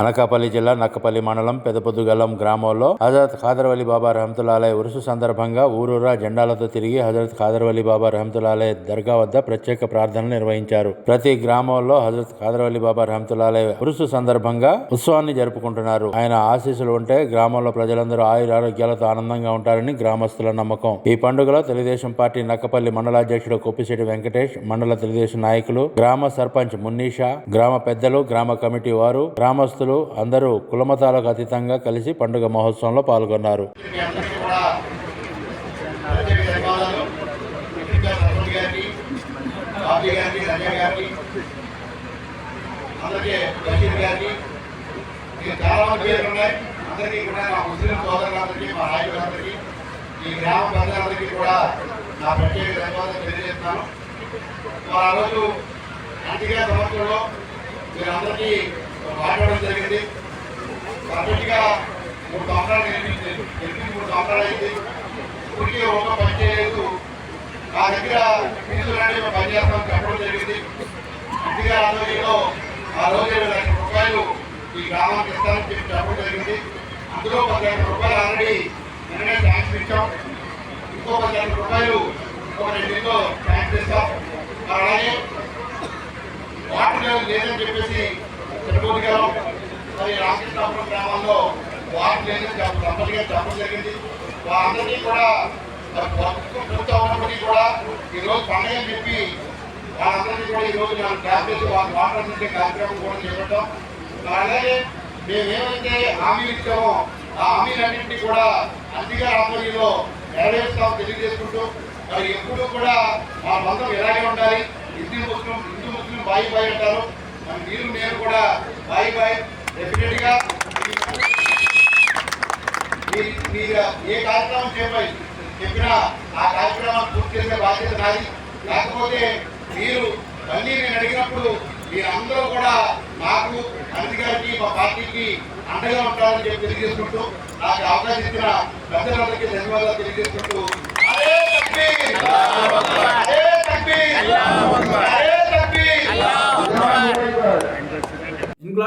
అనకాపల్లి జిల్లా నక్కపల్లి మండలం పెదపొద్దుగల్లం గ్రామంలో హజరత్ ఖాదర్వలి బాబా రహమతుల్లాలయ ఉరుసు సందర్భంగా ఊరూరా జెండాలతో తిరిగి హజరత్ ఖాదర్వలి బాబా రహమతుల్లాలయ దర్గా వద్ద ప్రత్యేక ప్రార్థనలు నిర్వహించారు. ప్రతి గ్రామంలో హజరత్ ఖాదర్వలి బాబా రహమతుల్లాలయ ఉరుసు సందర్భంగా ఉత్సవాన్ని జరుపుకుంటున్నారు. ఆయన ఆశీస్సులు ఉంటే గ్రామంలో ప్రజలందరూ ఆయుర ఆరోగ్యాలతో ఆనందంగా ఉంటారని గ్రామస్తుల నమ్మకం. ఈ పండుగలో తెలుగుదేశం పార్టీ నక్కపల్లి మండలాధ్యక్షుడు కొప్పిశెట్టి వెంకటేష్ మండల తెలుగుదేశం నాయకులు గ్రామ సర్పంచ్ మున్నీషా గ్రామ పెద్దలు గ్రామ కమిటీ వారు గ్రామస్తులు అందరూ కులమతాలకు అతీతంగా కలిసి పండుగ మహోత్సవంలో పాల్గొన్నారు. అందరికీ కూడా నా ముస్లిం సోదరులందరికీ మా నాయకులందరికీ ఈ గ్రామ ప్రజలందరికీ కూడా నా ప్రత్యేక ధన్యవాదాలు తెలియజేస్తున్నాను ఆ రోజు అంతిగా సంవత్సరంలో మీరందరికీ మాట్లాడడం జరిగింది. పర్ఫెక్ట్గా మూడు సంవత్సరాలు గెలిపించింది గెలిపించి మూడు సంవత్సరాలు అయింది. ఇప్పటికీ ఒక పని చేయలేదు. నా దగ్గర ఫీజులు అనేవి పని చేస్తామని చెప్పడం జరిగింది. ఇంటిగా ఆధ్వర్యంలో ఆ రోజు ఇరవై లక్షల రూపాయలు ఈ గ్రామానికి ఇస్తానని చెప్పి చెప్పడం జరిగింది. అందులో పది లక్షల రూపాయలు ఆల్రెడీ నిన్ననే ట్యాక్స్ ఇచ్చాం. ఇంకో పది లక్షల రూపాయలు ఇంకో రెండింటిలో ట్యాక్స్ ఇస్తాం. అలాగే వాటర్ లేదని చెప్పేసి తిరుపతి గారు మరి రామకృష్ణాపురం గ్రామంలో వార్డు లేని చెప్ప- కంపల్సరిగా చెప్పడం జరిగింది. వారందరికీ కూడా ప్రభుత్వం పూర్తి ఉన్నప్పటికీ కూడా ఈరోజు పండుగ అని చెప్పి వారందరినీ కూడా ఈ రోజు మనం ట్యాప్ చేసి వాళ్ళ వాటర్ కార్యక్రమం కూడా చేపట్టాం. అలాగే మేమేమైతే హామీలు ఇచ్చామో ఆ హామీలన్నింటినీ కూడా అధికార ఆధ్వర్యంలో నెరవేరుస్తాం తెలియజేసుకుంటూ మరి ఎప్పుడూ కూడా మా బంధం ఇలాగే ఉండాలి? హిందూ ముస్లిం హిందూ ముస్లిం బాయి బాయి అంటారు. మరి మీరు నేను కూడా బాయ్ బాయ్ డెఫినెట్ మీరు ఏ కార్యక్రమం చెప్పాలి చెప్పినా ఆ కార్యక్రమాన్ని పూర్తి చేసే బాధ్యత నాది. లేకపోతే మీరు మళ్ళీ నేను అడిగినప్పుడు మీరందరూ కూడా నాకు అనిత గారికి మా పార్టీకి అండగా ఉంటారని చెప్పి తెలియజేసుకుంటూ నాకు అవకాశం ఇచ్చిన పెద్దలందరికీ ధన్యవాదాలు తెలియజేసుకుంటూ. అరే